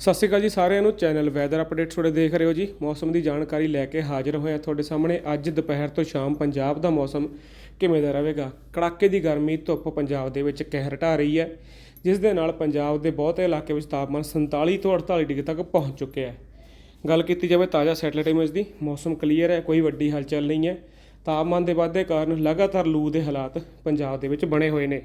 ਸਤਿ ਸ਼੍ਰੀ ਅਕਾਲ ਜੀ ਸਾਰਿਆਂ ਨੂੰ। ਚੈਨਲ ਵੈਦਰ ਅਪਡੇਟ ਤੁਹਾਡੇ ਦੇਖ ਰਹੇ ਹੋ ਜੀ। ਮੌਸਮ ਦੀ ਜਾਣਕਾਰੀ ਲੈ ਕੇ ਹਾਜ਼ਰ ਹੋਇਆ ਤੁਹਾਡੇ ਸਾਹਮਣੇ। ਅੱਜ ਦੁਪਹਿਰ ਤੋਂ ਸ਼ਾਮ ਪੰਜਾਬ ਦਾ ਮੌਸਮ ਕਿਵੇਂ ਦਾ ਰਹੇਗਾ? ਕੜਾਕੇ ਦੀ ਗਰਮੀ, ਧੁੱਪ ਪੰਜਾਬ ਦੇ ਵਿੱਚ ਕਹਿਰ ਢਾ ਰਹੀ ਹੈ, ਜਿਸ ਦੇ ਨਾਲ ਪੰਜਾਬ ਦੇ ਬਹੁਤੇ ਇਲਾਕੇ ਵਿੱਚ ਤਾਪਮਾਨ 47 ਤੋਂ 48 ਡਿਗਰੀ ਤੱਕ ਪਹੁੰਚ ਚੁੱਕਿਆ ਹੈ। ਗੱਲ ਕੀਤੀ ਜਾਵੇ ਤਾਜ਼ਾ ਸੈਟਲਾਈਟ ਇਮੇਜ ਦੀ, ਮੌਸਮ ਕਲੀਅਰ ਹੈ, ਕੋਈ ਵੱਡੀ ਹਲਚਲ ਨਹੀਂ ਹੈ। ਤਾਪਮਾਨ ਦੇ ਵਾਧੇ ਕਾਰਨ ਲਗਾਤਾਰ ਲੂ ਦੇ ਹਾਲਾਤ ਪੰਜਾਬ ਦੇ ਵਿੱਚ ਬਣੇ ਹੋਏ ਨੇ।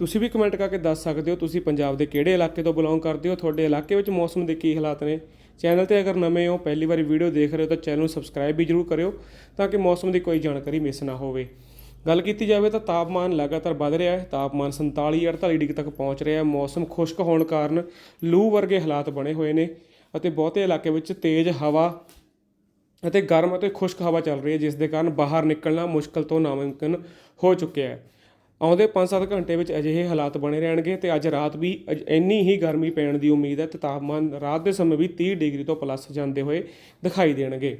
ਤੁਸੀਂ ਵੀ ਕਮੈਂਟ ਕਰਕੇ ਦੱਸ ਸਕਦੇ ਹੋ ਤੁਸੀਂ ਪੰਜਾਬ ਦੇ ਕਿਹੜੇ ਇਲਾਕੇ ਤੋਂ ਬਿਲੋਂਗ ਕਰਦੇ ਹੋ, ਤੁਹਾਡੇ ਇਲਾਕੇ ਵਿੱਚ ਮੌਸਮ ਦੇ ਕੀ ਹਾਲਾਤ ਨੇ। ਚੈਨਲ ਤੇ ਅਗਰ ਨਵੇਂ ਹੋ, ਪਹਿਲੀ ਵਾਰੀ ਵੀਡੀਓ ਦੇਖ ਰਹੇ ਹੋ ਤਾਂ ਚੈਨਲ ਨੂੰ ਸਬਸਕ੍ਰਾਈਬ ਵੀ ਜਰੂਰ ਕਰਿਓ ਤਾਂ ਕਿ ਮੌਸਮ ਦੀ ਕੋਈ ਜਾਣਕਾਰੀ ਮਿਸ ਨਾ ਹੋਵੇ। ਗੱਲ ਕੀਤੀ ਜਾਵੇ ਤਾਂ ਤਾਪਮਾਨ ਲਗਾਤਾਰ ਵੱਧ ਰਿਹਾ ਹੈ, ਤਾਪਮਾਨ 47 48 ਡਿਗਰੀ ਤੱਕ ਪਹੁੰਚ ਰਿਹਾ ਹੈ। ਮੌਸਮ ਖੁਸ਼ਕ ਹੋਣ ਕਾਰਨ ਲੂ ਵਰਗੇ ਹਾਲਾਤ ਬਣੇ ਹੋਏ ਨੇ ਅਤੇ ਬਹੁਤੇ ਇਲਾਕੇ ਵਿੱਚ ਤੇਜ਼ ਹਵਾ ਅਤੇ ਗਰਮ ਅਤੇ ਖੁਸ਼ਕ ਹਵਾ ਚੱਲ ਰਹੀ ਹੈ, ਜਿਸ ਦੇ ਕਾਰਨ ਬਾਹਰ ਨਿਕਲਣਾ ਮੁਸ਼ਕਲ ਤੋਂ ਨਾਮੁਮਕਿਨ ਹੋ ਚੁੱਕਿਆ ਹੈ। ਆਉਂਦੇ 5-7 ਘੰਟੇ ਵਿੱਚ ਅਜਿਹੇ ਹਾਲਾਤ ਬਣੇ ਰਹਿਣਗੇ ਤੇ ਅੱਜ ਰਾਤ ਵੀ ਅਜ- ਇੰਨੀ ਹੀ ਗਰਮੀ ਪੈਣ ਦੀ ਉਮੀਦ ਹੈ ਤੇ ਤਾਪਮਾਨ ਰਾਤ ਦੇ ਸਮੇਂ ਵੀ 30 ਡਿਗਰੀ ਤੋਂ ਪਲੱਸ ਜਾਂਦੇ ਹੋਏ ਦਿਖਾਈ ਦੇਣਗੇ।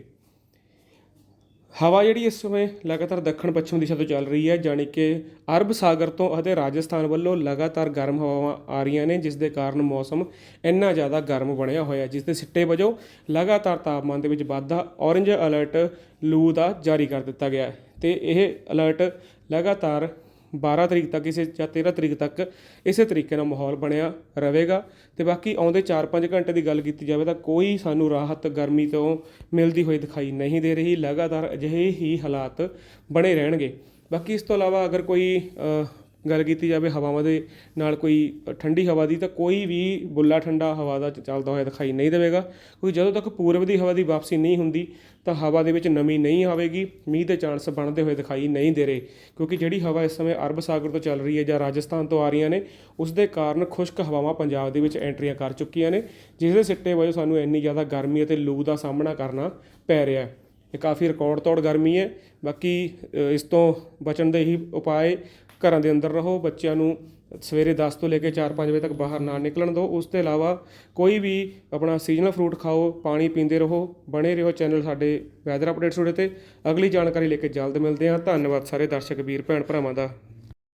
ਹਵਾ ਜਿਹੜੀ ਇਸ ਸਮੇਂ ਲਗਾਤਾਰ ਦੱਖਣ ਪੱਛਮ ਦਿਸ਼ਾ ਤੋਂ ਚੱਲ ਰਹੀ ਹੈ, ਜਾਣੀ ਕਿ ਅਰਬ ਸਾਗਰ ਤੋਂ ਅਤੇ ਰਾਜਸਥਾਨ ਵੱਲੋਂ ਲਗਾਤਾਰ ਗਰਮ ਹਵਾਵਾਂ ਆ ਰਹੀਆਂ ਨੇ, ਜਿਸ ਦੇ ਕਾਰਨ ਮੌਸਮ ਇੰਨਾ ਜ਼ਿਆਦਾ ਗਰਮ ਬਣਿਆ ਹੋਇਆ ਜਿਸ ਦੇ ਸਿੱਟੇ ਵਜੋਂ ਲਗਾਤਾਰ ਤਾਪਮਾਨ ਦੇ ਵਿੱਚ ਵਾਧਾ ਔਰੇਂਜ ਅਲਰਟ ਲੂ ਦਾ ਜਾਰੀ ਕਰ ਦਿੱਤਾ ਗਿਆ ਹੈ ਤੇ ਇਹ ਅਲਰਟ ਲਗਾਤਾਰ 12 ਤਰੀਕ ਤੱਕ ਇਸੇ ਜਾਂ 13 ਤਰੀਕ ਤੱਕ ਇਸੇ ਤਰੀਕੇ ਨਾਲ ਮਾਹੌਲ ਬਣਿਆ ਰਹੇਗਾ। ਤੇ ਬਾਕੀ ਆਉਂਦੇ 4-5 ਘੰਟੇ ਦੀ ਗੱਲ ਕੀਤੀ ਜਾਵੇ ਤਾਂ ਕੋਈ ਸਾਨੂੰ ਰਾਹਤ ਗਰਮੀ ਤੋਂ ਮਿਲਦੀ ਹੋਈ ਦਿਖਾਈ ਨਹੀਂ ਦੇ ਰਹੀ। ਲਗਾਤਾਰ ਅਜਿਹੇ ਹੀ ਹਾਲਾਤ ਬਣੇ ਰਹਿਣਗੇ। ਬਾਕੀ ਇਸ ਤੋਂ ਇਲਾਵਾ ਅਗਰ ਕੋਈ ਗੱਲ ਕੀਤੀ ਜਾਵੇ ਹਵਾਵਾਂ ਦੇ ਨਾਲ ਕੋਈ ਠੰਡੀ ਹਵਾ ਦੀ, ਤਾਂ ਕੋਈ ਵੀ ਬੁੱਲਾ ਠੰਡਾ ਹਵਾ ਦਾ ਚੱਲਦਾ ਹੋਇਆ ਦਿਖਾਈ ਨਹੀਂ ਦੇਵੇਗਾ। ਕਿਉਂਕਿ ਜਦੋਂ ਤੱਕ ਪੂਰਬ ਦੀ ਹਵਾ ਦੀ ਵਾਪਸੀ ਨਹੀਂ ਹੁੰਦੀ, ਤਾਂ ਹਵਾ ਦੇ ਵਿੱਚ ਨਮੀ ਨਹੀਂ ਆਵੇਗੀ, ਮੀਂਹ ਦੇ ਚਾਂਸ ਬਣਦੇ ਹੋਏ ਦਿਖਾਈ ਨਹੀਂ ਦੇ ਰਹੇ। ਕਿਉਂਕਿ ਜਿਹੜੀ ਹਵਾ ਇਸ ਸਮੇਂ ਅਰਬ ਸਾਗਰ ਤੋਂ ਚੱਲ ਰਹੀ ਹੈ ਜਾਂ ਰਾਜਸਥਾਨ ਤੋਂ ਆ ਰਹੀਆਂ ਨੇ, ਉਸ ਦੇ ਕਾਰਨ ਖੁਸ਼ਕ ਹਵਾਵਾਂ ਪੰਜਾਬ ਦੇ ਵਿੱਚ ਐਂਟਰੀਆਂ ਕਰ ਚੁੱਕੀਆਂ ਨੇ, ਜਿਸ ਦੇ ਸਿੱਟੇ ਵਜੋਂ ਸਾਨੂੰ ਇੰਨੀ ਜ਼ਿਆਦਾ ਗਰਮੀ ਅਤੇ ਲੂ ਦਾ ਸਾਹਮਣਾ ਕਰਨਾ ਪੈ ਰਿਹਾ ਹੈ। ਇਹ ਕਾਫੀ ਰਿਕਾਰਡ ਤੋੜ ਗਰਮੀ ਹੈ। ਬਾਕੀ ਇਸ ਤੋਂ ਬਚਣ ਦੇ ਹੀ ਉਪਾਏ ਘਰਾਂ ਦੇ ਅੰਦਰ ਰਹੋ, ਬੱਚਿਆਂ ਨੂੰ ਸਵੇਰੇ 10 ਤੋਂ ਲੈ ਕੇ 4-5 ਵਜੇ ਤੱਕ ਬਾਹਰ ਨਾ ਨਿਕਲਣ ਦਿਓ। ਉਸ ਤੋਂ ਇਲਾਵਾ ਕੋਈ ਵੀ ਆਪਣਾ ਸੀਜ਼ਨਲ ਫਰੂਟ ਖਾਓ, ਪਾਣੀ ਪੀਂਦੇ ਰਹੋ, ਬਣੇ ਰਹੋ ਚੈਨਲ ਸਾਡੇ ਵੈਦਰ ਅਪਡੇਟਸ ਉਡੇ ਤੇ। ਅਗਲੀ ਜਾਣਕਾਰੀ ਲੈ ਕੇ ਜਲਦ ਮਿਲਦੇ ਹਾਂ। ਧੰਨਵਾਦ ਸਾਰੇ ਦਰਸ਼ਕ, ਵੀਰ, ਭੈਣ, ਭਰਾਵਾਂ ਦਾ।